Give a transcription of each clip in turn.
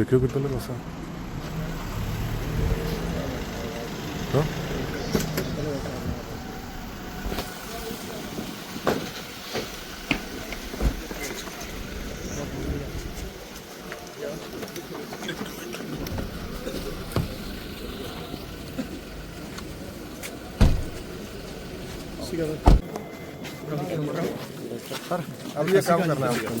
De creo que está la cosa. ¿No? अब ये काम करना है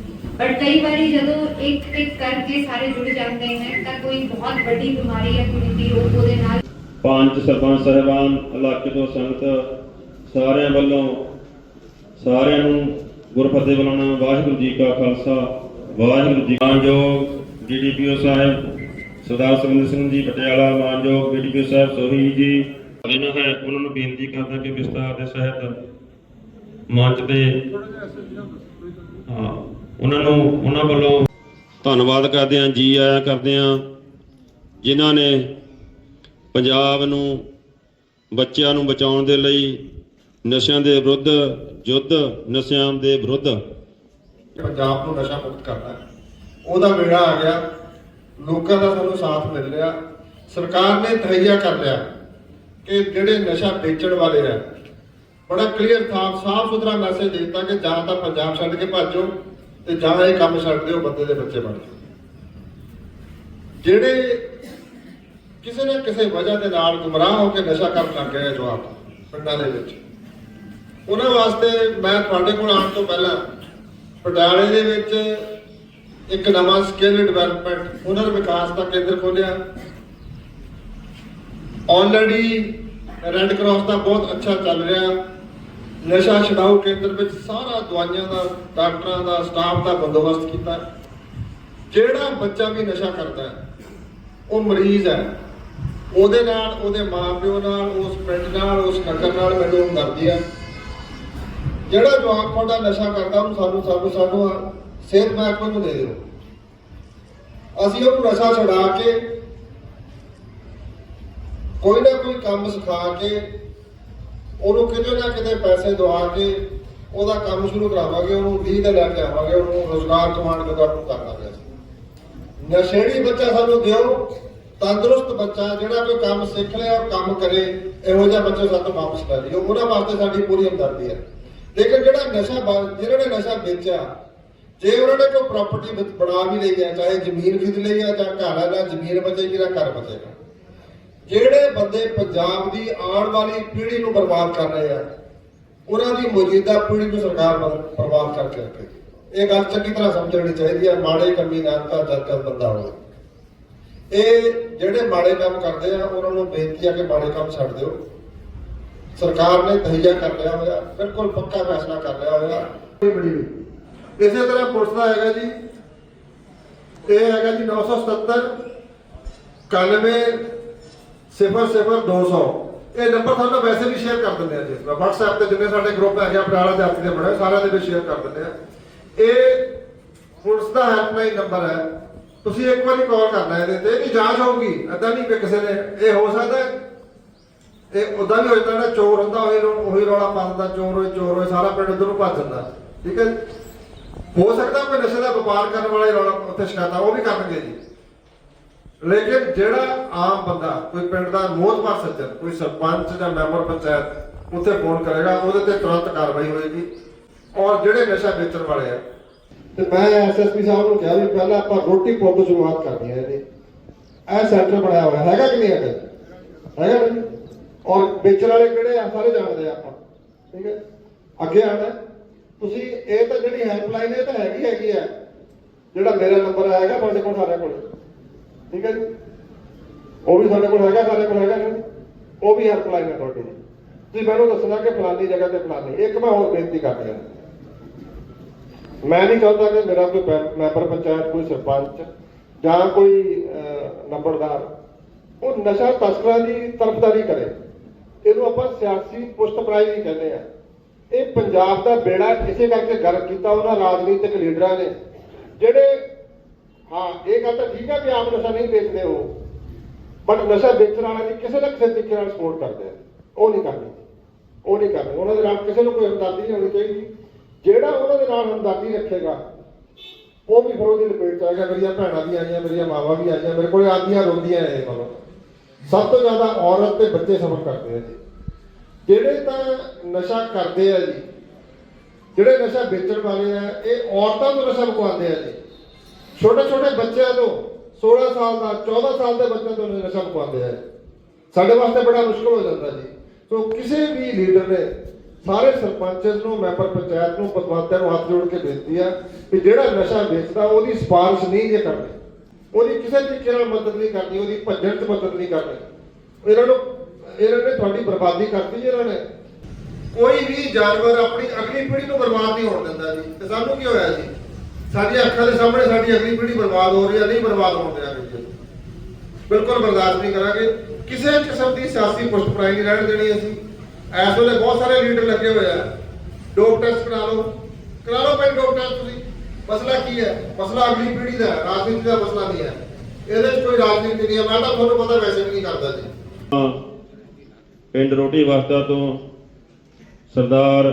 ਪਰ ਕਈ ਵਾਰੀ ਜਦੋਂ ਇੱਕ ਇੱਕ ਕਰਕੇ ਸਾਰੇ ਜੁੜ ਜਾਂਦੇ ਨੇ, ਤਾਂ ਕੋਈ ਬਹੁਤ ਵੱਡੀ ਬਿਮਾਰੀ ਜਾਂ ਕੁਰੀਤੀ ਰੋਗ ਉਹਦੇ ਨਾਲ ਪੰਜ ਸਰਪੰਚ ਸਾਹਿਬਾਨ, ਇਲਾਕੇ ਤੋਂ ਸੰਗਤ, ਸਾਰਿਆਂ ਵੱਲੋਂ ਸਾਰਿਆਂ ਨੂੰ ਗੁਰਫਤਿਹ ਬੁਲਾਉਣਾ, ਵਾਹਿਗੁਰੂ ਜੀ ਕਾ ਖਾਲਸਾ, ਵਾਹਿਗੁਰੂ ਜੀ ਮਾਨਯੋਗ ਡੀਡੀਪੀਓ ਸਾਹਿਬ, ਸਰਦਾਰ ਸੁਰਿੰਦਰ ਸਿੰਘ ਜੀ, ਪਟਿਆਲਾ, ਮਾਨਯੋਗ ਡੀਡੀਪੀਓ ਸਾਹਿਬ, ਸੋਹੀ ਜੀ ਇਹਨਾਂ ਹੈ, ਉਹਨਾਂ ਨੂੰ ਬੇਨਤੀ ਕਰਦਾ ਕਿ ਵਿਸਤਾਰ ਦੇ ਸਹਿਤ ਮੰਚ ਤੇ, ਹਾਂ ਉਹਨਾਂ ਨੂੰ, ਉਹਨਾਂ ਵੱਲੋਂ ਧੰਨਵਾਦ ਕਰਦੇ ਹਾਂ, ਜੀ ਆਇਆਂ ਕਰਦੇ ਹਾਂ, ਜਿਨ੍ਹਾਂ ਨੇ ਪੰਜਾਬ ਨੂੰ, ਬੱਚਿਆਂ ਨੂੰ ਬਚਾਉਣ ਦੇ ਲਈ ਨਸ਼ਿਆਂ ਦੇ ਵਿਰੁੱਧ, ਯੁੱਧ, ਨਸ਼ਿਆਂ ਦੇ ਵਿਰੁੱਧ ਪੰਜਾਬ ਨੂੰ ਨਸ਼ਾ ਮੁਕਤ ਕਰਨਾ। ਉਹਦਾ ਵੇੜਾ ਆ ਗਿਆ। ਲੋਕਾਂ ਦਾ ਸਾਨੂੰ ਸਾਥ ਮਿਲ ਰਿਹਾ। ਸਰਕਾਰ ਨੇ ਤਹਈਆ ਕਰ ਲਿਆ ਕਿ ਜਿਹੜੇ ਨਸ਼ਾ ਵੇਚਣ ਵਾਲੇ ਆ, ਬੜਾ ਕਲੀਅਰ ਸਾਫ਼ ਸਾਫ਼ ਸੁਥਰਾ ਮੈਸੇਜ ਦੇ ਦਿੱਤਾ ਕਿ ਜਾਂ ਤਾਂ ਪੰਜਾਬ ਛੱਡ ਕੇ ਭੱਜੋ। ਤੇ ਜਾਂ ਇਹ ਕੰਮ ਛੱਡ ਦਿਓ, ਬੰਦੇ ਦੇ ਬੱਚੇ ਬਣ ਜਿਹੜੇ ਕਿਸੇ ਨਾ ਕਿਸੇ ਵਜ੍ਹਾ ਦੇ ਨਾਲ ਗੁੰਮਰਾਹ ਹੋ ਕੇ ਨਸ਼ਾ ਕਰਨ ਲੱਗ ਗਏ ਜਵਾਬ ਪਿੰਡਾਂ ਦੇ ਵਿੱਚ, ਉਹਨਾਂ ਵਾਸਤੇ ਮੈਂ ਤੁਹਾਡੇ ਕੋਲ ਆਉਣ ਤੋਂ ਪਹਿਲਾਂ ਪਟਿਆਲੇ ਦੇ ਵਿੱਚ ਇੱਕ ਨਵਾਂ ਸਕਿੱਲ ਡਿਵੈਲਪਮੈਂਟ ਹੁਨਰ ਵਿਕਾਸ ਦਾ ਕੇਂਦਰ ਖੋਲਿਆ ਆਲਰੇਡੀ ਰੈੱਡ ਕਰਾਸ ਦਾ ਬਹੁਤ ਅੱਛਾ ਚੱਲ ਰਿਹਾ। ਨਸ਼ਾ ਛਡਾਊ ਕੇਂਦਰ ਵਿੱਚ ਸਾਰਾ ਦਵਾਈਆਂ ਦਾ, ਡਾਕਟਰਾਂ ਦਾ ਸਟਾਫ ਦਾ ਬੰਦੋਬਸਤ ਕੀਤਾ ਜਿਹੜਾ ਬੱਚਾ ਵੀ ਨਸ਼ਾ ਕਰਦਾ ਹੈ, ਉਹ ਮਰੀਜ਼ ਹੈ। ਉਹਦੇ ਨਾਲ, ਉਹਦੇ ਮਾਪਿਓ ਨਾਲ, ਉਸ ਪਿੰਡ ਨਾਲ, ਉਸ ਨਗਰ ਨਾਲ ਮੈਨੂੰ ਹਮਦਰਦੀ ਹੈ। ਜਿਹੜਾ ਜਵਾਕ ਤੁਹਾਡਾ ਨਸ਼ਾ ਕਰਦਾ, ਉਹਨੂੰ ਸਾਨੂੰ ਸਾਨੂੰ ਸਾਨੂੰ ਆਹ ਸਿਹਤ ਮਹਿਕਮੇ ਨੂੰ ਦੇ ਦਿਓ। ਅਸੀਂ ਉਹਨੂੰ ਨਸ਼ਾ ਛੁਡਾ ਕੇ, ਕੋਈ ਨਾ ਕੋਈ ਕੰਮ ਸਿਖਾ ਕੇ ਉਹਨੂੰ ਕਿਤੇ ਨਾ ਕਿਤੇ ਪੈਸੇ ਦਵਾ ਕੇ ਉਹਦਾ ਕੰਮ ਸ਼ੁਰੂ ਕਰਾਵਾਂਗੇ, ਉਹਨੂੰ 20 ਦੇ ਲੈ ਕੇ ਆਵਾਂਗੇ, ਉਹਨੂੰ ਰੋਜ਼ਗਾਰ ਕਮਾਉਣ ਦਾ ਕੰਮ ਕਰ ਲਾਂਗੇ ਅਸੀਂ। ਨਸ਼ੇੜੀ ਬੱਚਾ ਸਾਨੂੰ ਦਿਓ, ਤੰਦਰੁਸਤ ਬੱਚਾ, ਜਿਹੜਾ ਕੋਈ ਕੰਮ ਸਿੱਖ ਲਿਆ ਔਰ ਕੰਮ ਕਰੇ, ਇਹੋ ਜਿਹਾ ਬੱਚਾ ਸਾਨੂੰ ਵਾਪਸ ਕਰ ਲਿਓ ਉਹਨਾਂ ਵਾਸਤੇ ਸਾਡੀ ਪੂਰੀ ਹਮਦਰਦੀ ਹੈ। ਲੇਕਿਨ ਜਿਹੜਾ ਨਸ਼ਾ ਬ- ਜਿਹਨਾਂ ਨੇ ਨਸ਼ਾ ਵੇਚਿਆ, ਜੇ ਉਹਨਾਂ ਨੇ ਕੋਈ ਪ੍ਰਾਪਰਟੀ ਬਣਾ ਵੀ ਲਈ ਹੈ, ਚਾਹੇ ਜ਼ਮੀਨ ਖਰੀਦ ਲਈ ਹੈ ਜਾਂ ਘਰ ਹੈ ਨਾ ਜ਼ਮੀਨ ਬਚੇਗੀ ਜਾਂ ਘਰ ਬਚੇਗਾ। ਜਿਹੜੇ ਬੰਦੇ ਪੰਜਾਬ ਦੀ ਆਉਣ ਵਾਲੀ ਪੀੜ੍ਹੀ ਨੂੰ ਬਰਬਾਦ ਕਰ ਰਹੇ ਆ, ਉਹਨਾਂ ਦੀ ਮੌਜੂਦਾ ਪੀੜ੍ਹੀ ਨੂੰ ਸਰਕਾਰ ਬਰਬਾਦ ਕਰਕੇ ਰੱਖੇ। ਇਹ ਗੱਲ ਚੰਗੀ ਤਰ੍ਹਾਂ ਸਮਝਣੀ ਚਾਹੀਦੀ ਹੈ ਮਾੜੇ ਕੰਮੀ ਨਾਲ ਤਾਂ ਜਦ ਬੰਦਾ ਹੋਵੇ। ਇਹ ਜਿਹੜੇ ਮਾੜੇ ਕੰਮ ਕਰਦੇ ਆ, ਉਹਨਾਂ ਨੂੰ ਬੇਨਤੀ ਆ ਕਿ ਮਾੜੇ ਕੰਮ ਛੱਡ ਦਿਓ। ਸਰਕਾਰ ਨੇ ਤਹਈਆ ਕਰ ਲਿਆ ਹੋਇਆ, ਬਿਲਕੁਲ ਪੱਕਾ ਫੈਸਲਾ ਕਰ ਲਿਆ ਹੋਇਆ। ਇਸੇ ਤਰ੍ਹਾਂ ਪੁਲਿਸ ਦਾ ਹੈਗਾ ਜੀ, ਇਹ ਹੈਗਾ ਜੀ 977 91 00200 ਇਹ ਨੰਬਰ ਤੁਹਾਨੂੰ ਵੈਸੇ ਵੀ ਸ਼ੇਅਰ ਕਰ ਦਿੰਦੇ ਆ ਜੀ। WhatsApp ਤੇ ਜਿੰਨੇ ਸਾਡੇ ਗਰੁੱਪ ਹੈਗੇ ਆ, ਪਟਿਆਲਾ ਦੇ ਆਪਦੇ ਬਣੇ ਸਾਰਿਆਂ ਦੇ ਵਿੱਚ ਸ਼ੇਅਰ ਕਰ ਦਿੰਦੇ ਆ। ਇਹ ਪੁਲਿਸ ਦਾ ਹੈਲਪਲਾਈਨ ਨੰਬਰ ਹੈ। ਤੁਸੀਂ ਇੱਕ ਵਾਰੀ ਕਾਲ ਕਰਨਾ ਇਹਦੇ ਤੇ, ਇਹਦੀ ਜਾਂਚ ਹੋਊਗੀ। ਏਦਾਂ ਨਹੀਂ ਕਿ ਕਿਸੇ ਨੇ, ਇਹ ਹੋ ਸਕਦਾ ਇਹ ਉਦਾਂ ਵੀ ਹੋ ਜਾਂਦਾ, ਜਿਹੜਾ ਚੋਰ ਹੁੰਦਾ, ਉਹੀ ਉਹੀ ਰੌਲਾ ਪਾ ਦਿੰਦਾ, ਚੋਰ ਹੋਏ ਚੋਰ ਹੋਏ, ਸਾਰਾ ਪਿੰਡ ਉਧਰ ਨੂੰ ਭੱਜ ਜਾਂਦਾ। ਠੀਕ ਹੈ ਹੋ ਸਕਦਾ ਕੋਈ ਨਸ਼ੇ ਦਾ ਵਪਾਰ ਕਰਨ ਵਾਲੇ ਰੌਲਾ, ਉੱਥੇ ਸ਼ਿਕਾਇਤਾਂ, ਉਹ ਵੀ ਕਰਨਗੇ ਜੀ। ਲੇਕਿਨ ਜਿਹੜਾ ਆਮ ਬੰਦਾ, ਕੋਈ ਪਿੰਡ ਦਾ ਮੋਹਤਬਾਰ ਸੱਜਣ, ਕੋਈ ਸਰਪੰਚ ਜਾਂ ਮੈਂਬਰ ਪੰਚਾਇਤ, ਉੱਥੇ ਫੋਨ ਕਰੇਗਾ, ਉਹਦੇ ਤੇ ਤੁਰੰਤ ਕਾਰਵਾਈ ਹੋਏਗੀ। ਔਰ ਜਿਹੜੇ ਨਸ਼ਾ ਵੇਚਣ ਵਾਲੇ ਆ, ਤੇ ਮੈਂ ਐਸਐਸਪੀ ਸਾਹਿਬ ਨੂੰ ਕਿਹਾ ਵੀ ਪਹਿਲਾਂ ਆਪਾਂ ਰੋਟੀ ਪੁੱਲ ਤੋਂ ਸ਼ੁਰੂਆਤ ਕਰਨੀ ਹੈ ਇਹਦੀ। ਇਹ ਸੈਂਟਰ ਬਣਾਇਆ ਹੋਇਆ, ਹੈਗਾ ਕਿ ਨਹੀਂ ਹੈਗਾ? ਹੈਗਾ ਨਾ ਔਰ ਵੇਚਣ ਵਾਲੇ ਕਿਹੜੇ ਆ? ਸਾਰੇ ਜਾਣਦੇ ਆ ਆਪਾਂ। ਠੀਕ ਹੈ? ਅੱਗੇ ਆਣਾ ਤੁਸੀਂ, ਇਹ ਤਾਂ ਜਿਹੜੀ ਹੈਲਪਲਾਈਨ ਇਹ ਤਾਂ ਹੈਗੀ ਹੈਗੀ ਆ ਜਿਹੜਾ ਮੇਰਾ ਨੰਬਰ ਆਏਗਾ ਤੁਹਾਡੇ ਕੋਲ ਸਾਰੇ ਕੋਲ। ਠੀਕ ਹੈ ਜੀ? ਉਹ ਵੀ ਸਾਡੇ ਕੋਲ ਹੈਗਾ ਸਾਰੇ ਕੋਲ ਹੈਗਾ ਨਾ ਉਹ ਵੀ ਹੈਲਪਲਾਈਨ ਹੈ ਤੁਹਾਡੀ। ਤੁਸੀਂ ਮੈਨੂੰ ਦੱਸਣਾ ਕਿ ਫਲਾਨੀ ਜਗ੍ਹਾ ਤੇ ਫਲਾਨੀ। ਇੱਕ ਮੈਂ ਹੋਰ ਬੇਨਤੀ ਕਰ ਰਿਹਾ। ਮੈਂ ਨਹੀਂ ਚਾਹੁੰਦਾ ਕਿ ਮੇਰਾ ਕੋਈ ਮੈਂਬਰ ਪੰਚਾਇਤ, ਕੋਈ ਸਰਪੰਚ ਜਾਂ ਕੋਈ ਨੰਬਰਦਾਰ ਉਹ ਨਸ਼ਾ ਤਸਕਰਾਂ ਦੀ ਤਰਫਦਾਰੀ ਕਰੇ। ਇਹਨੂੰ ਆਪਾਂ ਸਿਆਸੀ ਪੁਸ਼ਤਪਰਾਈ ਨਹੀਂ ਕਹਿੰਦੇ ਆ। ਇਹ ਪੰਜਾਬ ਦਾ ਬੇੜਾ ਇਸੇ ਕਰਕੇ ਗਰਕ ਕੀਤਾ, ਉਹਨਾਂ ਰਾਜਨੀਤਿਕ ਲੀਡਰਾਂ ਨੇ। ਜਿਹੜੇ ਹਾਂ, ਇਹ ਗੱਲ ਤਾਂ ਠੀਕ ਹੈ ਵੀ ਆਪ ਨਸ਼ਾ ਨਹੀਂ ਵੇਚਦੇ ਹੋ ਬਟ ਨਸ਼ਾ ਵੇਚਣ ਵਾਲਿਆਂ ਦੀ ਕਿਸੇ ਨਾ ਕਿਸੇ ਤਰੀਕੇ ਨਾਲ ਸਪੋਰਟ ਕਰਦੇ ਆ। ਉਹ ਨਹੀਂ ਕਰਨੀ ਉਹ ਨਹੀਂ ਕਰਨੀ ਉਹਨਾਂ ਦੇ ਨਾਲ ਕਿਸੇ ਨੂੰ ਕੋਈ ਹਮਦਰਦੀ ਨਹੀਂ ਹੋਣੀ ਚਾਹੀਦੀ। ਜਿਹੜਾ ਉਹਨਾਂ ਦੇ ਨਾਲ ਹਮਦਰਦੀ ਰੱਖੇਗਾ, ਉਹ ਵੀ ਫਿਰ ਉਹਦੀ ਲਪੇਟ ਚ ਆਏਗਾ ਮੇਰੀਆਂ ਭੈਣਾਂ ਵੀ ਆਈਆਂ ਮੇਰੀਆਂ ਮਾਵਾਂ ਵੀ ਆਈਆਂ ਮੇਰੇ ਕੋਲ ਆਦੀਆਂ ਰੋਂਦੀਆਂ ਨੇ ਮਤਲਬ ਸਭ ਤੋਂ ਜ਼ਿਆਦਾ ਔਰਤ ਤੇ ਬੱਚੇ ਸਫਰ ਕਰਦੇ ਆ ਜੀ। ਜਿਹੜੇ ਤਾਂ ਨਸ਼ਾ ਕਰਦੇ ਆ ਜੀ, ਜਿਹੜੇ ਨਸ਼ਾ ਵੇਚਣ ਵਾਲੇ ਆ, ਇਹ ਔਰਤਾਂ ਤੋਂ ਨਸ਼ਾ ਮੁਕਵਾਉਂਦੇ ਆ ਜੀ। ਛੋਟੇ ਛੋਟੇ ਬੱਚਿਆਂ ਤੋਂ 16 ਸਾਲ ਦਾ 14 ਸਾਲ ਦੇ ਬੱਚਿਆਂ ਤੋਂ ਨਸ਼ਾ ਮੁਕਵਾਉਂਦੇ ਆ। ਸਾਡੇ ਵਾਸਤੇ ਬੜਾ ਮੁਸ਼ਕਲ ਹੋ ਜਾਂਦਾ ਜੀ। ਸੋ ਕਿਸੇ ਵੀ ਲੀਡਰ ਨੇ ਸਾਰੇ ਸਰਪੰਚਸ ਨੂੰ, ਮੈਂਬਰ ਪੰਚਾਇਤ ਨੂੰ ਪਤਵੰਤਿਆਂ ਨੂੰ ਹੱਥ ਜੋੜ ਕੇ ਬੇਨਤੀ ਆ ਕਿ ਜਿਹੜਾ ਨਸ਼ਾ ਵੇਚਦਾ, ਉਹਦੀ ਸਿਫਾਰਿਸ਼ ਨਹੀਂ ਜੇ ਕਰਨੀ। ਉਹਦੀ ਕਿਸੇ ਤਰੀਕੇ ਨਾਲ ਮਦਦ ਨਹੀਂ ਕਰਨੀ, ਉਹਦੀ ਭੱਜਣ 'ਚ ਮਦਦ ਨਹੀਂ ਕਰਨੀ। ਇਹਨਾਂ ਨੂੰ, ਇਹਨਾਂ ਨੇ ਤੁਹਾਡੀ ਬਰਬਾਦੀ ਕਰਤੀ ਜੀ ਇਹਨਾਂ ਨੇ। ਕੋਈ ਵੀ ਜਾਨਵਰ ਆਪਣੀ ਅਗਲੀ ਪੀੜ੍ਹੀ ਨੂੰ ਬਰਬਾਦ ਨਹੀਂ ਹੋਣ ਦਿੰਦਾ ਜੀ। ਤੇ ਸਾਨੂੰ ਕੀ ਹੋਇਆ ਜੀ? ਸਾਡੀਆਂ ਅੱਖਾਂ ਦੇ ਸਾਹਮਣੇ ਸਾਡੀ ਅਗਲੀ ਪੀੜ੍ਹੀ ਬਰਬਾਦ ਹੋ ਰਹੀ ਹੈ ਨਹੀਂ ਬਰਬਾਦ ਹੋਣ ਦੇਵਾਂਗੇ ਜੀ ਬਿਲਕੁਲ ਬਰਦਾਸ਼ਤ ਨਹੀਂ ਕਰਾਂਗੇ। ਕਿਸੇ ਕਿਸਮ ਦੀ ਸਿਆਸੀ ਪੁਸ਼ਤਪਰਾਈ ਨਹੀਂ ਰਹਿਣ ਦੇਣੀ ਅਸੀਂ। ਇਸ ਵੇਲੇ ਬਹੁਤ ਸਾਰੇ ਲੀਡਰ ਲੱਗੇ ਹੋਏ ਆ। ਡੋਪ ਟੈਸਟ ਕਰਾ ਲਓ। ਕਰਾ ਲਓ ਭਾਈ ਡੋਪ ਟੈਸਟ ਤੁਸੀਂ। ਮਸਲਾ ਕੀ ਹੈ? ਮਸਲਾ ਅਗਲੀ ਪੀੜ੍ਹੀ ਦਾ ਹੈ, ਰਾਜਨੀਤੀ ਦਾ ਮਸਲਾ ਨਹੀਂ ਹੈ। ਇਹਦੇ ਵਿੱਚ ਕੋਈ ਰਾਜਨੀਤੀ ਨਹੀਂ ਹੈ। ਮੈਂ ਤਾਂ ਤੁਹਾਨੂੰ ਪਤਾ ਵੈਸੇ ਵੀ ਨਹੀਂ ਕਰਦਾ ਜੀ। ਪਿੰਡ ਰੋਟੀ ਵਸਦਾ ਤੋਂ ਸਰਦਾਰ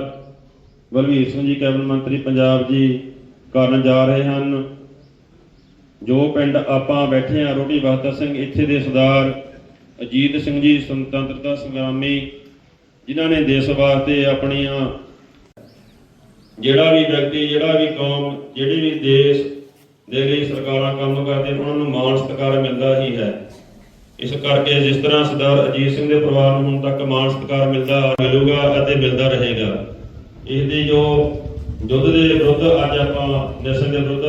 ਬਲਵੀਰ ਸਿੰਘ ਜੀ ਕੈਬਨਿਟ ਮੰਤਰੀ ਪੰਜਾਬ ਜੀ ਕਰਨ ਜਾ ਰਹੇ ਹਨ। ਜੋ ਪਿੰਡ ਆਪਾਂ ਬੈਠੇ ਆ ਰੋਟੀ ਬਹਾਦਰ ਸਿੰਘ, ਇੱਥੇ ਦੇ ਸਰਦਾਰ ਅਜੀਤ ਸਿੰਘ ਜੀ, ਸੁਤੰਤਰਤਾ ਸੰਗਰਾਮੀ, ਜਿਨ੍ਹਾਂ ਨੇ ਦੇਸ਼ ਵਾਸਤੇ ਆਪਣੀਆਂ ਜਿਹੜਾ ਵੀ ਵਿਅਕਤੀ, ਜਿਹੜਾ ਵੀ ਕੌਮ, ਜਿਹੜੀ ਵੀ ਦੇਸ਼ ਦੇ ਲਈ ਸਰਕਾਰਾਂ ਕੰਮ ਕਰਦੇ ਉਹਨਾਂ ਨੂੰ ਮਾਣ ਸਤਿਕਾਰ ਮਿਲਦਾ ਹੀ ਹੈ। ਇਸ ਕਰਕੇ ਜਿਸ ਤਰ੍ਹਾਂ ਸਰਦਾਰ ਅਜੀਤ ਸਿੰਘ ਦੇ ਪਰਿਵਾਰ ਨੂੰ ਹੁਣ ਤੱਕ ਮਾਣ ਸਤਿਕਾਰ ਮਿਲਦਾ, ਮਿਲੂਗਾ ਅਤੇ ਮਿਲਦਾ ਰਹੇਗਾ। ਇਸ ਦੀ ਜੋ ਯੁੱਧ ਦੇ ਵਿਰੁੱਧ ਅੱਜ ਆਪਾਂ ਨਸ਼ੇ ਦੇ ਵਿਰੁੱਧ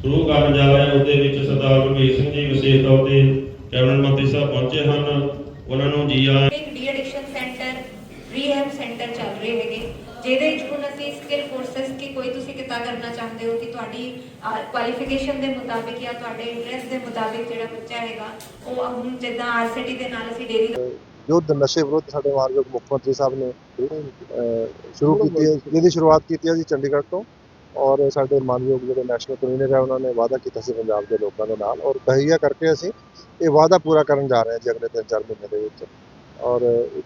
ਸ਼ੁਰੂ ਕਰਨ ਜਾ ਰਹੇ ਹਾਂ। ਉਹਦੇ ਵਿੱਚ ਸਰਦਾਰ ਗੁਰਮੀਤ ਸਿੰਘ ਜੀ ਵਿਸ਼ੇਸ਼ ਤੌਰ ਤੇ ਕੈਬਨਿਟ ਮੰਤਰੀ ਸਾਹਿਬ ਪਹੁੰਚੇ ਹਨ। ਉਹਨਾਂ ਨੂੰ ਜੀ ਆਇਆਂ ਇੱਕ de addiction centre, rehab centre ਚੱਲ ਰਹੇ ਹੈਗੇ। ਜਿਹਦੇ ਵਿੱਚ ਹੁਣ ਅਸੀਂ ਸਕਿੱਲ ਕੋਰਸਸ ਕੀ ਕੋਈ ਤੁਸੀਂ ਕਿੱਤਾ ਕਰਨਾ ਚਾਹੁੰਦੇ ਹੋ ਕਿ ਤੁਹਾਡੀ ਕੁਆਲੀਫਿਕੇਸ਼ਨ ਦੇ ਮੁਤਾਬਿਕ ਜਾਂ ਤੁਹਾਡੇ ਇੰਟਰਸਟ ਦੇ ਮੁਤਾਬਿਕ ਜਿਹੜਾ ਬੱਚਾ ਹੈਗਾ, ਉਹ ਹੁਣ ਜਿੱਦਾਂ ਆਰਸੀਟੀ ਦੇ ਨਾਲ ਅਸੀਂ ਡੇਰੀ ਯੁੱਧ, ਨਸ਼ੇ ਵਿਰੁੱਧ ਸਾਡੇ ਮਾਨਯੋਗ ਮੁੱਖ ਮੰਤਰੀ ਸਾਹਿਬ ਨੇ ਸ਼ੁਰੂ ਕੀਤੀ ਹੈ। ਜਿਹਦੀ ਸ਼ੁਰੂਆਤ ਕੀਤੀ ਹੈ ਜੀ ਚੰਡੀਗੜ੍ਹ ਤੋਂ ਔਰ ਸਾਡੇ ਮਾਨਯੋਗ ਜਿਹੜੇ ਨੈਸ਼ਨਲ ਕਨਵੀਨਰ ਹੈ, ਉਹਨਾਂ ਨੇ ਵਾਅਦਾ ਕੀਤਾ ਸੀ ਪੰਜਾਬ ਦੇ ਲੋਕਾਂ ਦੇ ਨਾਲ ਔਰ ਦਹੀਆ ਕਰਕੇ ਅਸੀਂ ਇਹ ਵਾਅਦਾ ਪੂਰਾ ਕਰਨ ਜਾ ਰਹੇ ਹਾਂ ਜੀ ਅਗਲੇ 3-4 ਮਹੀਨੇ ਦੇ ਵਿੱਚ। ਔਰ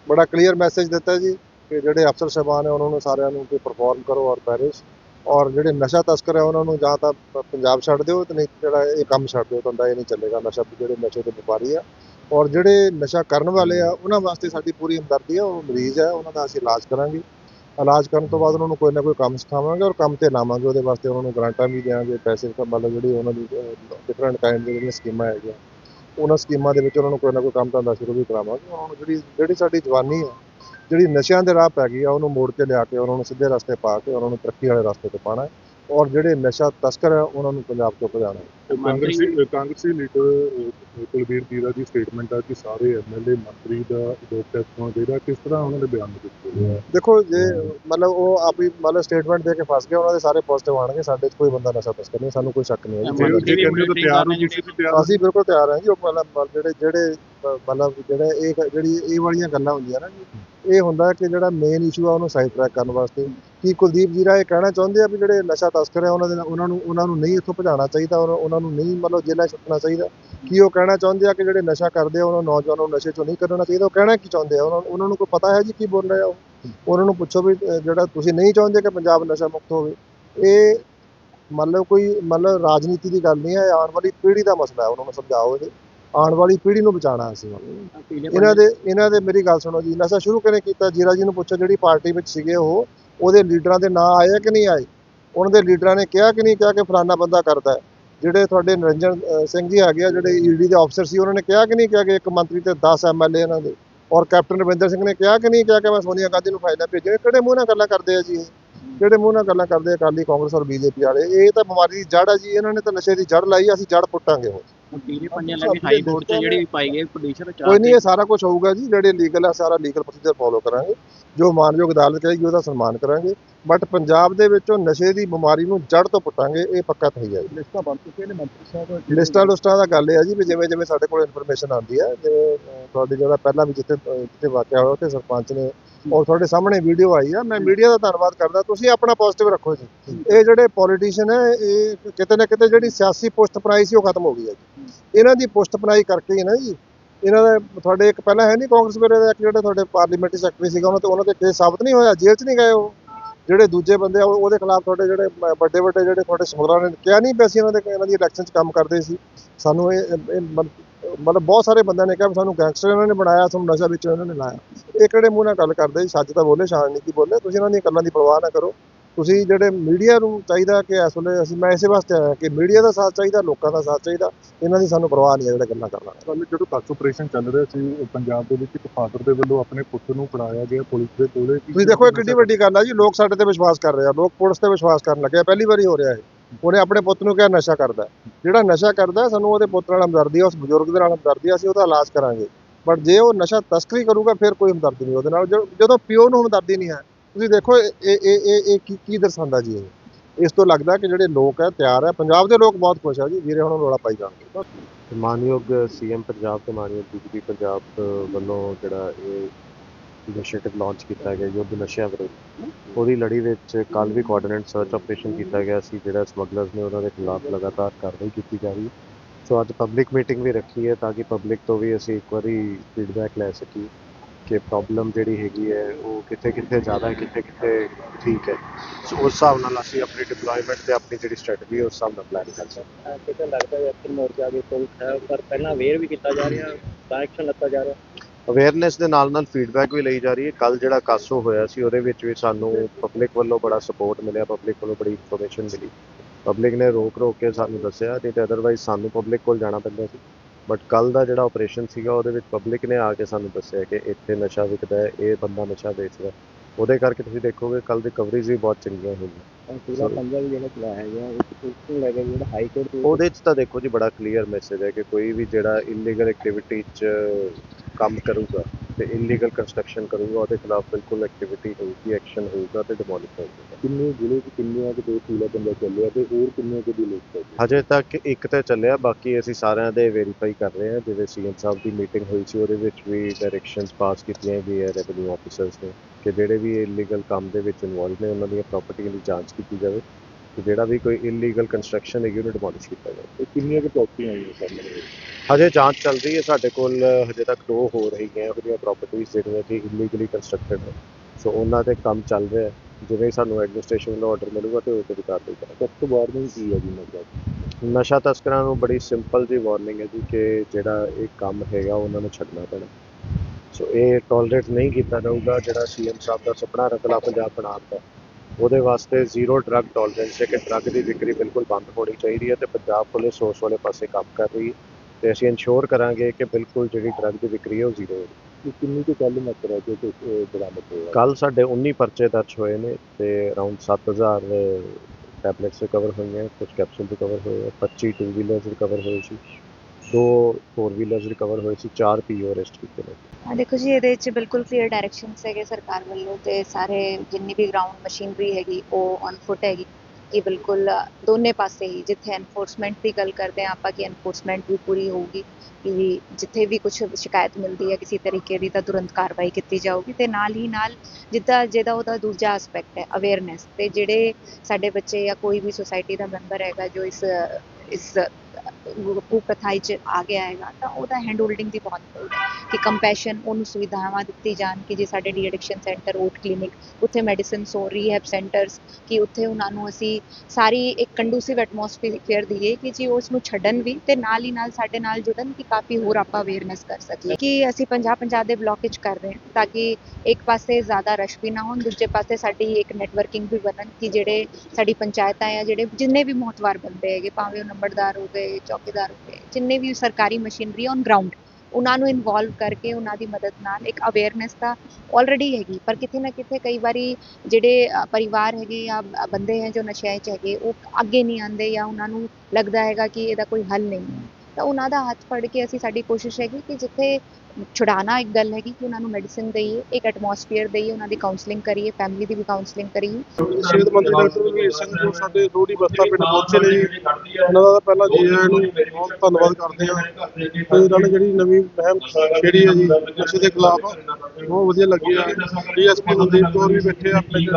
ਬੜਾ ਕਲੀਅਰ ਮੈਸੇਜ ਦਿੱਤਾ ਜੀ ਕਿ ਜਿਹੜੇ ਅਫਸਰ ਸਾਹਿਬਾਨ ਹੈ, ਉਹਨਾਂ ਨੂੰ ਸਾਰਿਆਂ ਨੂੰ ਕਿ ਪਰਫਾਰਮ ਕਰੋ ਔਰ ਪੈਰਿਸ਼ ਔਰ ਜਿਹੜੇ ਨਸ਼ਾ ਤਸਕਰ ਹੈ, ਉਹਨਾਂ ਨੂੰ ਜਾਂ ਤਾਂ ਪੰਜਾਬ ਛੱਡ ਦਿਓ ਤੇ ਨਹੀਂ ਜਿਹੜਾ ਇਹ ਕੰਮ ਛੱਡ ਦਿਓ ਤਾਂ ਇਹ ਨਹੀਂ ਚੱਲੇਗਾ। ਨਸ਼ਾ ਜਿਹੜੇ ਨਸ਼ੇ ਦੇ ਵਪਾਰੀ ਆ ਔਰ ਜਿਹੜੇ ਨਸ਼ਾ ਕਰਨ ਵਾਲੇ ਆ, ਉਹਨਾਂ ਵਾਸਤੇ ਸਾਡੀ ਪੂਰੀ ਹਮਦਰਦੀ ਆ, ਉਹ ਮਰੀਜ਼ ਹੈ ਉਹਨਾਂ ਦਾ ਅਸੀਂ ਇਲਾਜ ਕਰਾਂਗੇ। ਇਲਾਜ ਕਰਨ ਤੋਂ ਬਾਅਦ ਉਹਨਾਂ ਨੂੰ ਕੋਈ ਨਾ ਕੋਈ ਕੰਮ ਸਿਖਾਵਾਂਗੇ ਔਰ ਕੰਮ ਤੇ ਲਾਵਾਂਗੇ, ਉਹਦੇ ਵਾਸਤੇ ਉਹਨਾਂ ਨੂੰ ਗ੍ਰਾਂਟਾਂ ਵੀ ਦਿਆਂਗੇ, ਪੈਸੇ ਮਤਲਬ ਜਿਹੜੀ ਉਹਨਾਂ ਦੀ ਡਿਫਰੈਂਟ ਕਾਈਂਡ ਦੀਆਂ ਜਿਹੜੀਆਂ ਸਕੀਮਾਂ ਹੈਗੀਆਂ, ਉਹਨਾਂ ਸਕੀਮਾਂ ਦੇ ਵਿੱਚ ਉਹਨਾਂ ਨੂੰ ਕੋਈ ਨਾ ਕੋਈ ਕੰਮ ਧੰਦਾ ਸ਼ੁਰੂ ਵੀ ਕਰਾਵਾਂਗੇ। ਉਹਨਾਂ ਨੂੰ ਜਿਹੜੀ ਜਿਹੜੀ ਸਾਡੀ ਜਵਾਨੀ ਆ, ਜਿਹੜੀ ਨਸ਼ਿਆਂ ਦੇ ਰਾਹ ਪੈ ਗਈ ਆ, ਉਹਨੂੰ ਮੋੜ ਕੇ ਲਿਆ ਕੇ ਉਹਨਾਂ ਨੂੰ ਸਿੱਧੇ ਰਸਤੇ ਪਾ ਕੇ ਉਹਨਾਂ ਨੂੰ ਤਰੱਕੀ ਵਾਲੇ ਰਸਤੇ ਤੇ ਪਾਣਾ ਹੈ। ਔਰ ਜਿਹੜੇ ਨਸ਼ਾ ਤਸਕਰ ਹੈ ਉਹਨਾਂ ਨੂੰ ਪੰਜਾਬ ਤੋਂ ਭਜਾਣਾ ਹੈ। ਕਾਂਗਰਸੀ ਕਾਂਗਰਸੀ ਲੀਡਰ ਕੁਲਬੀਰ ਜੀਰਾ ਦੀ ਸਟੇਟਮੈਂਟ ਆ ਕਿ ਸਾਰੇ ਐਮਐਲਏ ਮੰਤਰੀ ਦਾ ਡੋਪ ਟੈਸਟ ਹੋਣਾ ਚਾਹੀਦਾ। ਕਿਸ ਤਰ੍ਹਾਂ ਉਹਨਾਂ ਦੇ ਬਿਆਨ ਦਿੱਤੇ? ਦੇਖੋ ਜੇ ਮਤਲਬ ਉਹ ਆਪ ਹੀ ਮਤਲਬ ਸਟੇਟਮੈਂਟ ਦੇ ਕੇ ਫਸ ਗਏ ਉਹਨਾਂ ਦੇ ਸਾਰੇ ਪੋਜ਼ਿਟਿਵ ਆਣਗੇ ਸਾਡੇ 'ਚ ਕੋਈ ਬੰਦਾ ਨਸ਼ਾ ਤਸਕਰ ਨਹੀਂ ਸਾਨੂੰ ਕੋਈ ਸ਼ੱਕ ਨਹੀਂ ਹੈ ਜੀ। ਅਸੀਂ ਬਿਲਕੁਲ ਤਿਆਰ ਹਾਂ ਜੀ ਉਹ ਮਤਲਬ ਜਿਹੜੇ ਜਿਹੜੇ ਮਤਲਬ ਜਿਹੜਾ ਇਹ ਜਿਹੜੀ ਇਹ ਵਾਲੀਆਂ ਗੱਲਾਂ ਹੁੰਦੀਆਂ ਨਾ ਜੀ, ਇਹ ਹੁੰਦਾ ਕਿ ਜਿਹੜਾ ਮੇਨ ਇਸ਼ੂ ਆ ਉਹਨੂੰ ਸਾਈਡ ਟਰੈਕ ਕਰਨ ਵਾਸਤੇ। ਕੀ ਕੁਲਦੀਪ ਜੀਰਾ ਇਹ ਕਹਿਣਾ ਚਾਹੁੰਦੇ ਆ ਵੀ ਜਿਹੜੇ ਨਸ਼ਾ ਤਸਕਰ ਆ, ਉਹਨਾਂ ਦੇ ਉਹਨਾਂ ਨੂੰ ਉਹਨਾਂ ਨੂੰ ਨਹੀਂ ਇੱਥੋਂ ਭਜਾਉਣਾ ਚਾਹੀਦਾ ਔਰ ਉਹਨਾਂ ਨੂੰ ਨਹੀਂ ਮਤਲਬ ਜੇਲ੍ਹਾਂ 'ਚ ਚਾਹੀਦਾ। ਕੀ ਉਹ ਕਹਿਣਾ ਚਾਹੁੰਦੇ ਆ ਕਿ ਜਿਹੜੇ ਨਸ਼ਾ ਕਰਦੇ ਆ, ਉਹਨਾਂ ਨੌਜਵਾਨਾਂ ਨੂੰ ਨਸ਼ੇ 'ਚੋਂ ਨਹੀਂ ਕਰਨਾ ਚਾਹੀਦਾ? ਉਹ ਕਹਿਣਾ ਕੀ ਚਾਹੁੰਦੇ ਆ? ਉਹਨਾਂ ਨੂੰ ਉਹਨਾਂ ਨੂੰ ਕੋਈ ਪਤਾ ਹੈ ਜੀ ਕੀ ਬੋਲ ਰਹੇ ਆ ਉਹਨਾਂ ਨੂੰ ਪੁੱਛੋ ਵੀ ਜਿਹੜਾ ਤੁਸੀਂ ਨਹੀਂ ਚਾਹੁੰਦੇ ਕਿ ਪੰਜਾਬ ਨਸ਼ਾ ਮੁਕਤ ਹੋਵੇ। ਇਹ ਮਤਲਬ ਕੋਈ, ਮਤਲਬ ਰਾਜਨੀਤੀ ਦੀ ਗੱਲ ਨਹੀਂ ਹੈ, ਆਉਣ ਵਾਲੀ ਪੀੜ੍ਹੀ ਦਾ ਮਸਲਾ ਹੈ, ਉਹਨਾਂ ਨੂੰ ਸਮਝਾਓ ਇਹ ਆਉਣ ਵਾਲੀ ਪੀੜ੍ਹੀ ਨੂੰ ਬਚਾਉਣਾ ਅਸੀਂ ਇਹਨਾਂ ਦੇ ਇਹਨਾਂ ਦੇ ਮੇਰੀ ਗੱਲ ਸੁਣੋ ਜੀ ਨਸ਼ਾ ਸ਼ੁਰੂ ਕਿਵੇਂ ਕੀਤਾ? ਜੀਰਾ ਜੀ ਨੂੰ ਪੁੱਛੋ ਜਿਹੜੀ ਪਾਰਟੀ ਵਿੱਚ ਸੀਗੇ ਉਹ ਉਹਦੇ ਲੀਡਰਾਂ ਦੇ ਨਾਂ ਆਏ ਆ ਕਿ ਨਹੀਂ ਆਏ? ਉਹਨਾਂ ਦੇ ਲੀਡਰਾਂ ਨੇ ਕਿਹਾ ਕਿ ਨਹੀਂ ਕਿਹਾ ਕਿ ਫਲਾਨਾ ਬੰਦਾ ਕਰਦਾ ਹੈ? ਜਿਹੜੇ ਤੁਹਾਡੇ ਨਿਰੰਜਨ ਅਹ, ਸਿੰਘ ਜੀ ਹੈਗੇ ਆ ਜਿਹੜੇ ਈਡੀ ਦੇ ਅਫਸਰ ਸੀ ਉਹਨਾਂ ਨੇ ਕਿਹਾ ਕਿ ਨਹੀਂ ਕਿਹਾ ਕਿ ਇੱਕ ਮੰਤਰੀ ਤੇ 10 ਐਮਐਲਏ ਇਹਨਾਂ ਦੇ? ਔਰ ਕੈਪਟਨ ਰਵਿੰਦਰ ਸਿੰਘ ਨੇ ਕਿਹਾ ਕਿ ਨਹੀਂ ਕਿਹਾ ਕਿ ਮੈਂ ਸੋਨੀਆ ਗਾਂਧੀ ਨੂੰ ਫਾਈਲਾਂ ਭੇਜੀਆਂ? ਕਿਹੜੇ ਮੂੰਹ ਨਾਲ ਗੱਲਾਂ ਕਰਦੇ ਆ ਜੀ ਇਹ? ਕਿਹੜੇ ਮੂੰਹ ਨਾਲ ਗੱਲਾਂ ਕਰਦੇ ਆ ਅਕਾਲੀ ਕਾਂਗਰਸ ਔਰ ਬੀਜੇਪੀ ਵਾਲੇ? ਇਹ ਤਾਂ ਬਿਮਾਰੀ ਦੀ ਜੜ ਹੈ ਜੀ ਇਹਨਾਂ ਨੇ ਤਾਂ ਨਸ਼ੇ ਦੀ ਜੜ ਲਾਈ ਅਸੀਂ ਜੜ ਪੁੱਟਾਂਗੇ ਹੁਣ। ਟੀਵੀ ਪੰਜਾਂ ਲਈ ਹਾਈ ਕੋਰਟ 'ਚ ਜਿਹੜੀ ਵੀ ਪਾਈ ਗਈ ਪੋਜੀਸ਼ਨ ਕੋਈ ਨਹੀਂ ਇਹ ਸਾਰਾ ਕੁਝ ਹੋਊਗਾ ਜੀ ਜਿਹੜੇ ਲੀਗਲ ਆ ਸਾਰਾ ਲੀਗਲ ਪ੍ਰੋਸੀਜਰ ਫੋਲੋ ਕਰਾਂਗੇ। ਜੋ ਮਾਨਯੋਗ ਅਦਾਲਤ ਕਹੇਗੀ ਉਹਦਾ ਸਨਮਾਨ ਕਰਾਂਗੇ। ਬਟ ਪੰਜਾਬ ਦੇ ਵਿੱਚੋਂ ਨਸ਼ੇ ਦੀ ਬਿਮਾਰੀ ਨੂੰ ਜੜ ਤੋਂ ਪੁੱਟਾਂਗੇ ਇਹ ਪੱਕਾ ਤਹੀ ਹੈ ਲਿਸਟਾਂ ਬਣ ਚੁੱਕੀਆਂ ਨੇ ਮੰਤਰੀ ਸਾਹਿਬ। ਲਿਸਟਾਂ ਲੁਸਟਾਂ ਦਾ ਗੱਲ ਇਹ ਹੈ ਜੀ ਵੀ ਜਿਵੇਂ ਜਿਵੇਂ ਸਾਡੇ ਕੋਲ ਇਨਫੋਰਮੇਸ਼ਨ ਆਉਂਦੀ ਹੈ ਤੇ ਤੁਹਾਡੇ ਜਿਹੜਾ ਪਹਿਲਾਂ ਵੀ ਜਿੱਥੇ ਜਿੱਥੇ ਵਾਕਿਆ ਹੋਇਆ ਉੱਥੇ ਸਰਪੰਚ ਨੇ ਔਰ ਤੁਹਾਡੇ ਸਾਹਮਣੇ ਵੀਡੀਓ ਆਈ ਆ। ਮੈਂ ਮੀਡੀਆ ਦਾ ਧੰਨਵਾਦ ਕਰਦਾ। ਤੁਸੀਂ ਆਪਣਾ ਪੋਜ਼ਿਟਿਵ ਰੱਖੋ ਜੀ। ਇਹ ਜਿਹੜੇ ਪੋਲੀਟੀਸ਼ੀਅਨ ਹੈ ਇਹ ਕਿਤੇ ਨਾ ਕਿਤੇ ਜਿਹੜੀ ਸਿਆਸੀ ਪੁਸ਼ਤ ਪਨਾਈ ਸੀ, ਉਹ ਖਤਮ ਹੋ ਗਈ ਹੈ ਜੀ। ਇਹਨਾਂ ਦੀ ਪੁਸ਼ਤ ਪਨਾਈ ਕਰਕੇ ਹੀ ਨਾ ਜੀ। ਇਹਨਾਂ ਦਾ ਤੁਹਾਡੇ ਇੱਕ ਪਹਿਲਾਂ ਹੈ ਨਹੀਂ ਕਾਂਗਰਸ ਵੇਲੇ ਦਾ ਇੱਕ ਜਿਹੜੇ ਤੁਹਾਡੇ ਪਾਰਲੀਮੈਂਟਰੀ ਸੈਕਟਰੀ ਸੀਗਾ, ਉਹਨਾਂ ਤੇ ਉਹਨਾਂ ਤੇ ਕੇਸ ਸਾਬਤ ਨਹੀਂ ਹੋਇਆ। ਜੇਲ੍ਹ 'ਚ ਨਹੀਂ ਗਏ ਉਹ। ਜਿਹੜੇ ਦੂਜੇ ਬੰਦੇ ਆ ਉਹਦੇ ਖਿਲਾਫ ਤੁਹਾਡੇ ਜਿਹੜੇ ਵੱਡੇ ਵੱਡੇ ਜਿਹੜੇ ਤੁਹਾਡੇ ਸਮਗਲਰਾਂ ਨੇ, ਕਿਹਾ ਨਹੀਂ ਪਿਆ ਸੀ ਦੇ ਇਹਨਾਂ ਦੀ ਇਲੈਕਸ਼ਨ 'ਚ ਕੰਮ ਕਰਦੇ ਸੀ। ਸਾਨੂੰ ਇਹ ਮਤਲਬ ਬਹੁਤ ਸਾਰੇ ਬੰਦਿਆਂ ਨੇ ਕਿਹਾ ਵੀ ਸਾਨੂੰ ਗੈਂਗਸਟਰ ਇਹਨਾਂ ਨੇ ਬਣਾਇਆ ਸਾਨੂੰ ਨਸ਼ਾ ਵਿੱਚ ਇਹਨਾਂ ਨੇ ਲਾਇਆ। ਇਹ ਕਿਹੜੇ ਮੂੰਹ ਨਾਲ ਗੱਲ ਕਰਦੇ? ਜੀ ਸੱਚ ਤਾਂ ਬੋਲੇ ਸ਼ਾਨ ਨਹੀਂ ਕੀ ਬੋਲੇ। ਤੁਸੀਂ ਇਹਨਾਂ ਦੀਆਂ ਗੱਲਾਂ ਦੀ ਪਰਵਾਹ ਨਾ ਕਰੋ। ਤੁਸੀਂ ਜਿਹੜੇ ਮੀਡੀਆ ਨੂੰ ਚਾਹੀਦਾ ਕਿ ਇਸ ਵੇਲੇ ਅਸੀਂ ਮੈਂ ਇਸੇ ਵਾਸਤੇ ਆਇਆ ਕਿ ਮੀਡੀਆ ਦਾ ਸਾਥ ਚਾਹੀਦਾ ਲੋਕਾਂ ਦਾ ਸਾਥ ਚਾਹੀਦਾ। ਇਹਨਾਂ ਦੀ ਸਾਨੂੰ ਪਰਵਾਹ ਨਹੀਂ ਹੈ ਜਿਹੜੇ ਗੱਲਾਂ ਕਰਨਾ। ਕੱਲ ਜਦੋਂ ਕੱਚ ਆਪਰੇਸ਼ਨ ਚੱਲ ਰਿਹਾ ਸੀ ਪੰਜਾਬ ਦੇ ਵਿੱਚ ਇੱਕ ਫਾਦਰ ਦੇ ਵੱਲੋਂ ਆਪਣੇ ਪੁੱਤ ਨੂੰ ਫੜਾਇਆ ਗਿਆ ਪੁਲਿਸ ਦੇ ਕੋਲੇ। ਤੁਸੀਂ ਦੇਖੋ ਇਹ ਕਿੰਨੀ ਵੱਡੀ ਗੱਲ ਆ ਜੀ। ਲੋਕ ਸਾਡੇ ਤੇ ਵਿਸ਼ਵਾਸ ਕਰ ਰਹੇ ਆ। ਲੋਕ ਪੁਲਿਸ ਤੇ ਵਿਸ਼ਵਾਸ ਕਰਨ ਲੱਗੇ ਆ। ਪਹਿਲੀ ਵਾਰੀ ਹੋ ਰਿਹਾ ਇਹ। ਉਹਨੇ ਆਪਣੇ ਪੁੱਤ ਨੂੰ ਕਿਹਾ ਨਸ਼ਾ ਕਰਦਾ। ਜਿਹੜਾ ਨਸ਼ਾ ਕਰਦਾ, ਸਾਨੂੰ ਉਹਦੇ ਪੁੱਤ ਨਾਲ ਹਮਦਰਦੀ ਆ, ਉਸ ਬਜ਼ੁਰਗ ਦੇ ਨਾਲ ਹਮਦਰਦੀ ਆ, ਅਸੀਂ ਉਹਦਾ ਇਲਾਜ ਕਰਾਂਗੇ। ਬਟ ਜੇ ਉਹ ਨਸ਼ਾ ਤਸਕਰੀ ਕਰੂਗਾ, ਫਿਰ ਕੋਈ ਹਮਦਰਦੀ ਨਹੀਂ, ਉਹਦੇ ਨਾਲ ਜਦੋਂ- ਪਿਓ ਨੂੰ ਹਮਦਰਦੀ ਨਹੀਂ ਹੈ, ਤੁਸੀਂ ਦੇਖੋ ਇਹ ਇਹ ਇਹ ਕੀ ਕੀ ਦਰਸਾਉਂਦਾ ਜੀ ਇਹ? ਇਸ ਤੋਂ ਲੱਗਦਾ ਕਿ ਜਿਹੜੇ ਲੋਕ ਹੈ ਤਿਆਰ ਹੈ ਪੰਜਾਬ ਦੇ ਲੋਕ ਬਹੁਤ ਖੁਸ਼ ਆ ਜੀ, ਵੀਰੇ ਹੁਣ ਰੋਲਾ ਪਾਈ ਜਾਣਗੇ। ਮਾਨਯੋਗ ਸੀਐਮ ਪੰਜਾਬ ਤੇ ਮਾਨਯੋਗ ਡੀਜੀਪੀ ਪੰਜਾਬ ਵੱਲੋਂ ਜਿਹੜਾ ਇਹ ਇਨੀਸ਼ੀਏਟਿਵ ਲਾਂਚ ਕੀਤਾ ਗਿਆ, ਯੁੱਧ ਨਸ਼ਿਆਂ ਵਿਰੁੱਧ। ਉਹਦੀ ਲੜੀ ਵਿੱਚ ਕੱਲ ਵੀ ਕੋਆਰਡੀਨੇਟ ਸਰਚ ਆਪਰੇਸ਼ਨ ਕੀਤਾ ਗਿਆ ਸੀ, ਜਿਹੜਾ ਸਮਗਲਰਸ ਨੇ ਉਹਨਾਂ ਦੇ ਖਿਲਾਫ ਲਗਾਤਾਰ ਕਾਰਵਾਈ ਕੀਤੀ ਜਾ ਰਹੀ ਹੈ। ਸੋ ਅੱਜ ਪਬਲਿਕ ਮੀਟਿੰਗ ਵੀ ਰੱਖੀ ਹੈ ਤਾਂ ਕਿ ਪਬਲਿਕ ਤੋਂ ਵੀ ਅਸੀਂ ਇੱਕ ਵਾਰੀ ਫੀਡਬੈਕ ਲੈ ਸਕੀਏ ਕਿ ਪ੍ਰੋਬਲਮ ਜਿਹੜੀ ਹੈਗੀ ਹੈ, ਉਹ ਕਿੱਥੇ ਕਿੱਥੇ ਜ਼ਿਆਦਾ ਹੈ ਕਿੱਥੇ ਕਿੱਥੇ ਠੀਕ ਹੈ। ਸੋ ਉਸ ਹਿਸਾਬ ਨਾਲ ਅਸੀਂ ਆਪਣੀ ਡਿਪਲੋਇਮੈਂਟ ਤੇ ਆਪਣੀ ਜਿਹੜੀ ਸਟ੍ਰੈਟਜੀ ਹੈ, ਉਸ ਹਿਸਾਬ ਨਾਲ ਪਲਾਨ ਕਰ ਸਕਦੇ ਹਾਂ। ਕਿਤੇ ਲੱਗਦਾ ਹੈ ਕਿ ਮੋਰਚਾ ਦੇ ਕੋਲ ਹੈ, ਪਰ ਪਹਿਲਾਂ ਅਵੇਅਰ ਵੀ ਕੀਤਾ ਜਾ ਰਿਹਾ, ਤਾਂ ਐਕਸ਼ਨ ਲੱਤਾ ਜਾ ਰਿਹਾ। ਅਵੇਅਰਨੈਸ ਦੇ ਨਾਲ ਨਾਲ ਫੀਡਬੈਕ ਵੀ ਲਈ ਜਾ ਰਹੀ ਹੈ। ਕੱਲ ਜਿਹੜਾ ਕਾਸੋ ਹੋਇਆ ਸੀ ਉਹਦੇ ਵਿੱਚ ਵੀ ਸਾਨੂੰ ਪਬਲਿਕ ਵੱਲੋਂ ਬੜਾ ਸਪੋਰਟ ਮਿਲਿਆ। ਪਬਲਿਕ ਵੱਲੋਂ ਬੜੀ ਇਨਫੋਰਮੇਸ਼ਨ ਮਿਲੀ। ਪਬਲਿਕ ਨੇ ਰੋਕ ਰੋਕ ਕੇ ਸਾਨੂੰ ਦੱਸਿਆ ਨਹੀਂ ਤੇ ਅਦਰਵਾਈਜ਼ ਸਾਨੂੰ ਪਬਲਿਕ ਕੋਲ ਜਾਣਾ ਪੈਂਦਾ ਸੀ। ਬਟ ਕੱਲ ਦਾ ਜਿਹੜਾ ਆਪਰੇਸ਼ਨ ਸੀਗਾ ਉਹਦੇ ਵਿੱਚ ਪਬਲਿਕ ਨੇ ਆ ਕੇ ਸਾਨੂੰ ਦੱਸਿਆ ਕਿ ਇੱਥੇ ਨਸ਼ਾ ਵਿਕਦਾ ਹੈ ਇਹ ਬੰਦਾ ਨਸ਼ਾ ਵੇਚਦਾ ਹੈ। ਉਹਦੇ ਕਰਕੇ ਤੁਸੀਂ ਦੇਖੋਗੇ ਕੱਲ ਦੀ ਕਵਰੇਜ ਵੀ ਬਹੁਤ ਚੰਗੀਆਂ ਹੋਈਆਂ। ਪੂਰਾ ਪੰਜਾਬ ਜਿਹੜਾ ਚਲਾਇਆ ਗਿਆ ਉਸ ਤੋਂ ਲੈ ਕੇ ਜਿਹੜਾ ਹਾਈ ਕੋਰਟ ਉਹਦੇ 'ਚ ਤਾਂ ਦੇਖੋ ਜੀ ਬੜਾ ਕਲੀਅਰ ਮੈਸੇਜ ਹੈ ਕਿ ਕੋਈ ਵੀ ਜਿਹੜਾ ਇਲੀਗਲ ਐਕਟੀਵਿਟੀ 'ਚ ਕੰਮ ਕਰੂਗਾ ਤੇ ਇਲੀਗਲ ਕੰਸਟਰਕਸ਼ਨ ਕਰੂਗਾ ਉਹਦੇ ਖਿਲਾਫ ਬਿਲਕੁਲ ਐਕਟੀਵਿਟੀ ਹੋਊਗੀ ਐਕਸ਼ਨ ਹੋਊਗਾ ਤੇ ਡਿਮੋਲਿਸ਼ ਹੋਊਗਾ। ਕਿੰਨੇ ਜ਼ਿਲ੍ਹੇ 'ਚ ਕਿੰਨੇ ਕੁ ਦੇ ਪੂਲਾ ਬੰਦਾ ਚੱਲਿਆ ਤੇ ਹੋਰ ਕਿੰਨੇ ਕੁ ਦੀ ਲੋਕ ਹੈ ਹਜੇ ਤੱਕ ਇੱਕ ਤੇ ਚੱਲਿਆ ਬਾਕੀ ਅਸੀਂ ਸਾਰਿਆਂ ਦੇ ਵੈਰੀਫਾਈ ਕਰ ਰਹੇ ਹਾਂ ਜਿਵੇਂ ਸੀਐਮ ਸਾਹਿਬ ਦੀ ਮੀਟਿੰਗ ਹੋਈ ਸੀ ਉਹਦੇ ਵਿੱਚ ਵੀ ਡਾਇਰੈਕਸ਼ਨਸ ਪਾਸ ਕੀਤੀਆਂ ਗਈਆਂ ਰੈਵਨਿਊ ਆਫੀਸਰਸ ਨੇ ਕਿ ਜਿਹੜੇ ਵੀ ਇਲੀਗਲ ਕੰਮ ਦੇ ਵਿੱਚ ਇਨਵੋਲਵ ਨੇ ਉਹਨਾਂ ਦੀਆਂ ਪ੍ਰਾਪਰਟੀ ਦੀ ਜਾਂਚ ਕੀਤੀ ਜਾਵੇ। ਤੇ ਜਿਹੜਾ ਵੀ ਕੋਈ ਇਲੀਗਲ ਕੰਸਟਰਕਸ਼ਨ ਹੈਗੀ ਉਹਨੂੰ ਡਿਮੋਲਿਸ਼ ਕੀਤਾ ਜਾਵੇ। ਤੇ ਕਿੰਨੀਆਂ ਕੁ ਪ੍ਰਾਪਰਟੀਆਂ ਆਈਆਂ ਸਾਹਮਣੇ? ਹਜੇ ਜਾਂਚ ਚੱਲ ਰਹੀ ਹੈ ਸਾਡੇ ਕੋਲ ਹਜੇ ਤੱਕ ਦੋ ਹੋ ਰਹੀਆਂ ਜਿਹੀਆਂ ਪ੍ਰਾਪਰਟੀਆਂ ਜਿਹੜੀਆਂ ਕਿ ਇਲੀਗਲੀ ਕੰਸਟਰਕਟਡ ਨੇ। ਸੋ ਉਹਨਾਂ ਤੇ ਕੰਮ ਚੱਲ ਰਿਹਾ ਹੈ ਜਿਵੇਂ ਹੀ ਸਾਨੂੰ ਐਡਮਿਨਿਸਟ੍ਰੇਸ਼ਨ ਵੱਲੋਂ ਆਰਡਰ ਮਿਲੂਗਾ ਤੇ ਉਹ ਤੇ ਕਾਰਵਾਈ ਕਰਾਂਗੇ। ਸਭ ਤੋਂ ਵਾਰਨਿੰਗ ਕੀ ਹੈ ਜੀ ਮਤਲਬ? ਨਸ਼ਾ ਤਸਕਰਾਂ ਨੂੰ ਬੜੀ ਸਿੰਪਲ ਜੀ ਵਾਰਨਿੰਗ ਹੈ ਜੀ ਕਿ ਜਿਹੜਾ ਇਹ ਕੰਮ ਹੈਗਾ ਉਹਨਾਂ ਨੂੰ ਛੱਡਣਾ ਪੈਣਾ। ਸੋ ਇਹ ਟੋਲਰੇਟ ਨਹੀਂ ਕੀਤਾ ਜਾਊਗਾ ਜਿਹੜਾ ਸੀਐਮ ਸਾਹਿਬ ਦਾ ਸੁਪਨਾ ਰਤਲਾ ਪੰਜਾਬ ਬਣਾਉਣ ਦਾ। ਉਹਦੇ ਵਾਸਤੇ ਜ਼ੀਰੋ ਡਰੱਗ ਟੋਲਰੈਂਸ ਹੈ ਕਿ ਡਰੱਗ ਦੀ ਵਿਕਰੀ ਬਿਲਕੁਲ ਬੰਦ ਹੋਣੀ ਚਾਹੀਦੀ ਹੈ ਤੇ ਪੰਜਾਬ ਪੁਲਿਸ ਉਸ ਵਾਲੇ ਪਾਸੇ ਕੰਮ ਕਰ ਰਹੀ ਹੈ ਤੇ ਅਸੀਂ ਇਨਸ਼ੋਰ ਕਰਾਂਗੇ ਕਿ ਬਿਲਕੁਲ ਜਿਹੜੀ ਡਰੱਗ ਦੀ ਵਿਕਰੀ ਹੈ ਉਹ ਜ਼ੀਰੋ ਹੋਵੇ। ਕਿੰਨੀ ਕੁ ਕੱਲ ਮਾਤਰਾ ਚ ਤੇ ਅਹ, ਬਰਾਮਦ ਹੋਇਆ? ਕੱਲ ਸਾਡੇ 19 ਪਰਚੇ ਦਰਜ ਹੋਏ ਨੇ ਤੇ ਅਰਾਊਂਡ 7000 ਟੈਬਲੇਟਸ ਰਿਕਵਰ ਹੋਈਆਂ ਕੁਝ ਕੈਪਸੂਲ ਰਿਕਵਰ ਹੋਏ ਆ, 25 ਟੂ ਵੀਲਰਸ ਰਿਕਵਰ ਹੋਏ ਸੀ। ਦੋ ਫੋਰ ਵੀਲਰਸ ਰਿਕਵਰ ਹੋਏ ਸੀ, ਚਾਰ ਪੀਓ ਅਰੈਸਟ ਕੀਤੇ ਨੇ। ਹਾਂ, ਦੇਖੋ ਜੀ, ਇਹਦੇ ਵਿੱਚ ਬਿਲਕੁਲ ਕਲੀਅਰ ਡਾਇਰੈਕਸ਼ਨਸ ਹੈਗੇ ਸਰਕਾਰ ਵੱਲੋਂ ਤੇ ਸਾਰੇ ਜਿੰਨੀ ਵੀ ਗਰਾਊਂਡ ਮਸ਼ੀਨਰੀ ਹੈਗੀ, ਉਹ ਔਨ ਫੁੱਟ ਹੈਗੀ। ਕਿ ਬਿਲਕੁਲ ਦੋਨੇ ਪਾਸੇ ਹੀ, ਜਿੱਥੇ ਐਨਫੋਰਸਮੈਂਟ ਦੀ ਗੱਲ ਕਰਦੇ ਆ ਆਪਾਂ ਕਿ ਐਨਫੋਰਸਮੈਂਟ ਵੀ ਪੂਰੀ ਹੋਊਗੀ, ਕਿ ਜਿੱਥੇ ਵੀ ਕੁਝ ਸ਼ਿਕਾਇਤ ਮਿਲਦੀ ਹੈ ਕਿਸੇ ਤਰੀਕੇ ਦੀ, ਤਾਂ ਤੁਰੰਤ ਕਾਰਵਾਈ ਕੀਤੀ ਜਾਊਗੀ। ਤੇ ਨਾਲ ਹੀ ਨਾਲ ਜਿੱਦਾਂ, ਜਿਹਦਾ ਉਹਦਾ ਦੂਜਾ ਐਸਪੈਕਟ ਹੈ ਅਵੇਅਰਨੈਸ ਤੇ ਜਿਹੜੇ ਸਾਡੇ ਬੱਚੇ ਜਾਂ ਕੋਈ ਵੀ ਸੁਸਾਇਟੀ ਦਾ ਮੈਂਬਰ ਹੈਗਾ, ਜੋ ਇਸ ਇਸ ਕੁਪ੍ਰਥਾਈ ਚ ਆ ਗਿਆ ਹੈਗਾ, ਤਾਂ ਉਹਦਾ ਹੈਂਡ ਹੋਲਡਿੰਗ ਦੀ ਬਹੁਤ ਲੋੜ ਹੈ ਕਿ ਕੰਪੈਸ਼ਨ ਉਹਨੂੰ ਸੁਵਿਧਾਵਾਂ ਦਿੱਤੀ ਜਾਣ ਕਿ ਜੇ ਸਾਡੇ de addiction centre OOAT clinic ਉੱਥੇ ਮੈਡੀਸਿਨਸ ਹੋ ਰੀਹੈਬ ਸੈਂਟਰਸ ਕਿ ਉੱਥੇ ਉਹਨਾਂ ਨੂੰ ਅਸੀਂ ਸਾਰੀ ਇੱਕ ਕੰਡੂਸਿਵ ਐਟਮੋਸਫੀਅਰ ਦਈਏ ਕਿ ਜੀ ਉਸ ਨੂੰ ਛੱਡਣ ਵੀ ਤੇ ਨਾਲ ਹੀ ਨਾਲ ਸਾਡੇ ਨਾਲ ਜੁੜਨ ਕਿ ਕਾਫੀ ਹੋਰ ਆਪਾਂ ਅਵੇਅਰਨੈਸ ਕਰ ਸਕੀਏ ਕਿ ਅਸੀਂ 50 50 ਦੇ ਬਲਾਕ ਵਿੱਚ ਕਰ ਰਹੇ ਹਾਂ ਤਾਂ ਕਿ ਇੱਕ ਪਾਸੇ ਜ਼ਿਆਦਾ ਰਸ਼ ਵੀ ਨਾ ਹੋਣ, ਦੂਜੇ ਪਾਸੇ ਸਾਡੀ ਇੱਕ ਨੈਟਵਰਕਿੰਗ ਵੀ ਬਣਨ ਕਿ ਜਿਹੜੇ ਸਾਡੀ ਪੰਚਾਇਤਾਂ ਆ ਜਿਹੜੇ ਜਿੰਨੇ ਵੀ ਮੋਹਤਵਾਰ ਬੰਦੇ ਹੈਗੇ, ਭਾਵੇਂ ਉਹ ਨੰਬਰਦਾਰ ਹੋ ਗਏ ਚੌਕੀਦਾਰ ਹੋ ਗਏ ਜਿੰਨੇ ਵੀ ਸਰਕਾਰੀ ਮਸ਼ੀਨਰੀ ਔਨ ਗਰਾਊਂਡ ਉਹਨਾਂ ਨੂੰ ਇਨਵੋਲਵ ਕਰਕੇ ਉਹਨਾਂ ਦੀ ਮਦਦ ਨਾਲ ਇੱਕ ਅਵੇਅਰਨੈਸ ਤਾਂ ਆਲਰੇਡੀ ਹੈਗੀ, ਪਰ ਕਿਤੇ ਨਾ ਕਿਤੇ ਕਈ ਵਾਰੀ ਜਿਹੜੇ ਪਰਿਵਾਰ ਹੈਗੇ ਜਾਂ ਬੰਦੇ ਹੈ ਜੋ ਨਸ਼ੇ 'ਚ ਹੈਗੇ, ਉਹ ਅੱਗੇ ਨਹੀਂ ਆਉਂਦੇ ਜਾਂ ਉਹਨਾਂ ਨੂੰ ਲੱਗਦਾ ਹੈਗਾ ਕਿ ਇਹਦਾ ਕੋਈ ਹੱਲ ਨਹੀਂ ਹੈ। ਤਾਂ ਉਹਨਾਂ ਦਾ ਹੱਥ ਫੜ ਕੇ ਅਸੀਂ ਸਾਡੀ ਕੋਸ਼ਿਸ਼ ਹੈਗੀ ਕਿ ਜਿੱਥੇ ਛੁਡਾਣਾ ਇੱਕ ਗੱਲ ਹੈਗੀ ਕਿ ਉਹਨਾਂ ਨੂੰ ਮੈਡੀਸਿਨ ਦਈਏ ਇੱਕ ਐਟਮੋਸਫੀਅਰ ਦਈਏ ਉਹਨਾਂ ਦੀ ਕਾਉਂਸਲਿੰਗ ਕਰੀਏ ਫੈਮਿਲੀ ਦੀ ਵੀ ਕਾਉਂਸਲਿੰਗ ਕਰੀਏ। ਸਿਹਤ ਮੰਤਰੀ ਡਾਕਟਰ ਰਘਵੀਰ ਸਿੰਘ ਜੋ ਸਾਡੇ ਰੋੜੀ ਬਸਤਾ ਪਿੰਡ ਪਹੁੰਚੇ ਨੇ ਜੀ ਉਹਨਾਂ ਦਾ ਤਾਂ ਪਹਿਲਾਂ ਜੀ ਆਇਆਂ ਨੂੰ ਬਹੁਤ ਧੰਨਵਾਦ ਕਰਦੇ ਹਾਂ। ਤੇ ਇਹਨਾਂ ਨੇ ਜਿਹੜੀ ਨਵੀਂ ਮੁਹਿੰਮ ਛੇੜੀ ਹੈ ਜੀ ਨਸ਼ੇ ਦੇ ਖਿਲਾਫ ਬਹੁਤ ਵਧੀਆ ਲੱਗੀ ਆ। ਡੀਐਸਪੀ ਕੁਲਦੀਪ ਕੌਰ ਵੀ ਬੈਠੇ ਆ ਆਪਣੇ ਚ,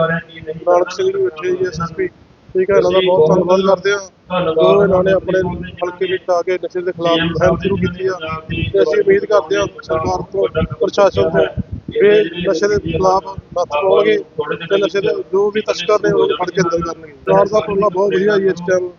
ਨਾਨਕ ਸਿੰਘ ਵੀ ਬੈਠੇ ਜੀ ਐਸਐਸਪੀ ਠੀਕ ਹੈ ਇਹਨਾਂ ਦਾ ਬਹੁਤ ਧੰਨਵਾਦ ਕਰਦੇ ਹਾਂ। ਜੋ ਇਹਨਾਂ ਨੇ ਆਪਣੇ ਹਲਕੇ ਵਿੱਚ ਆ ਕੇ ਨਸ਼ੇ ਦੇ ਖਿਲਾਫ ਮੁਹਿੰਮ ਸ਼ੁਰੂ ਕੀਤੀ ਆ। ਤੇ ਅਸੀਂ ਉਮੀਦ ਕਰਦੇ ਹਾਂ ਸਰਕਾਰ ਤੋਂ ਪ੍ਰਸ਼ਾਸਨ ਤੋਂ ਇਹ ਨਸ਼ੇ ਦੇ ਖਿਲਾਫ ਨੱਥ ਪਾਉਣਗੇ ਤੇ ਨਸ਼ੇ ਦੇ ਜੋ ਵੀ ਤਸਕਰ ਨੇ ਉਹਨਾਂ ਨੂੰ ਫੜ ਕੇ ਅੰਦਰ ਕਰਨਗੇ। ਸਰਕਾਰ ਦਾ ਪੱਲਾ ਬਹੁਤ ਵਧੀਆ ਜੀ ਇਸ ਟਾਈਮ